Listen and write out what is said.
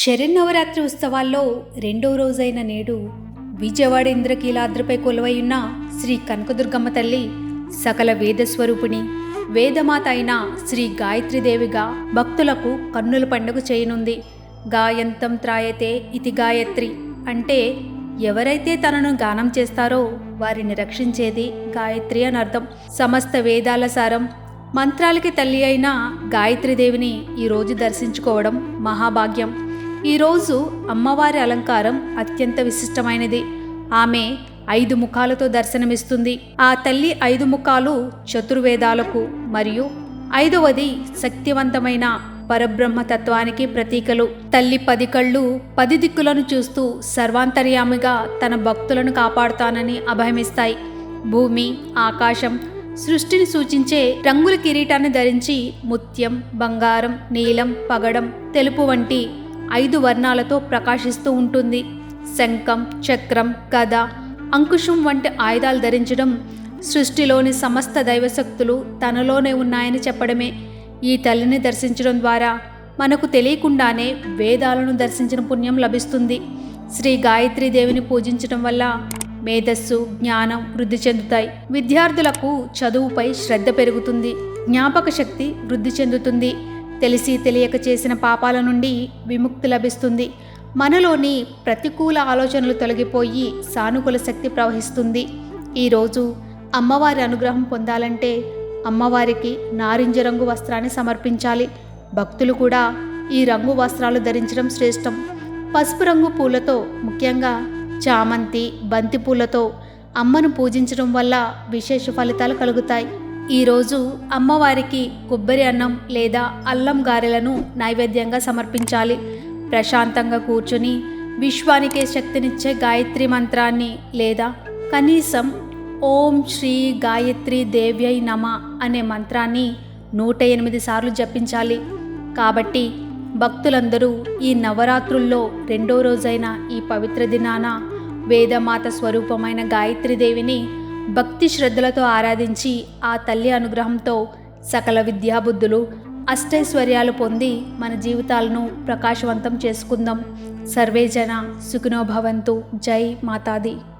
శరన్నవరాత్రి ఉత్సవాల్లో రెండో రోజైన నేడు విజయవాడ ఇంద్రకీలాద్రిపై కొలువై ఉన్న శ్రీ కనకదుర్గమ్మ తల్లి సకల వేదస్వరూపిణి వేదమాత అయిన శ్రీ గాయత్రీదేవిగా భక్తులకు కన్నుల పండుగ చేయనుంది. గాయంతం త్రాయతే ఇతి గాయత్రి అంటే ఎవరైతే తనను గానం చేస్తారో వారిని రక్షించేది గాయత్రి అని అర్థం. సమస్త వేదాల సారం మంత్రాలకి తల్లి అయిన గాయత్రీదేవిని ఈరోజు దర్శించుకోవడం మహాభాగ్యం. ఈరోజు అమ్మవారి అలంకారం అత్యంత విశిష్టమైనది. ఆమె ఐదు ముఖాలతో దర్శనమిస్తుంది. ఆ తల్లి ఐదు ముఖాలు చతుర్వేదాలకు మరియు ఐదవది శక్తివంతమైన పరబ్రహ్మతత్వానికి ప్రతీకలు. తల్లి పది కళ్ళు పది దిక్కులను చూస్తూ సర్వాంతర్యామిగా తన భక్తులను కాపాడుతానని అభయమిస్తాయి. భూమి ఆకాశం సృష్టిని సూచించే రంగుల కిరీటాన్ని ధరించి ముత్యం బంగారం నీలం పగడం తెలుపు వంటి ఐదు వర్ణాలతో ప్రకాశిస్తూ ఉంటుంది. శంఖం చక్రం గద అంకుశం వంటి ఆయుధాలు ధరించడం సృష్టిలోని సమస్త దైవశక్తులు తనలోనే ఉన్నాయని చెప్పడమే. ఈ తల్లిని దర్శించడం ద్వారా మనకు తెలియకుండానే వేదాలను దర్శించిన పుణ్యం లభిస్తుంది. శ్రీ గాయత్రీ దేవిని పూజించడం వల్ల మేధస్సు జ్ఞానం వృద్ధి చెందుతాయి. విద్యార్థులకు చదువుపై శ్రద్ధ పెరుగుతుంది. జ్ఞాపక శక్తి వృద్ధి చెందుతుంది. తెలిసి తెలియక చేసిన పాపాల నుండి విముక్తి లభిస్తుంది. మనలోని ప్రతికూల ఆలోచనలు తొలగిపోయి సానుకూల శక్తి ప్రవహిస్తుంది. ఈరోజు అమ్మవారి అనుగ్రహం పొందాలంటే అమ్మవారికి నారింజ రంగు వస్త్రాన్ని సమర్పించాలి. భక్తులు కూడా ఈ రంగు వస్త్రాలు ధరించడం శ్రేష్టం. పసుపు రంగు పూలతో ముఖ్యంగా చామంతి బంతి పూలతో అమ్మను పూజించడం వల్ల విశేష ఫలితాలు కలుగుతాయి. ఈరోజు అమ్మవారికి కొబ్బరి అన్నం లేదా అల్లం గారెలను నైవేద్యంగా సమర్పించాలి. ప్రశాంతంగా కూర్చుని విశ్వానికే శక్తినిచ్చే గాయత్రి మంత్రాన్ని లేదా కనీసం ఓం శ్రీ గాయత్రి దేవ్యై నమ అనే మంత్రాన్ని నూట ఎనిమిది సార్లు జపించాలి. కాబట్టి భక్తులందరూ ఈ నవరాత్రుల్లో రెండో రోజైన ఈ పవిత్ర దినాన వేదమాత స్వరూపమైన గాయత్రీదేవిని భక్తి శ్రద్ధలతో ఆరాధించి ఆ తల్లి అనుగ్రహంతో సకల విద్యాబుద్ధులు అష్టైశ్వర్యాలు పొంది మన జీవితాలను ప్రకాశవంతం చేసుకుందాం. సర్వేజన సుఖినోభవంతు జై మాతాది.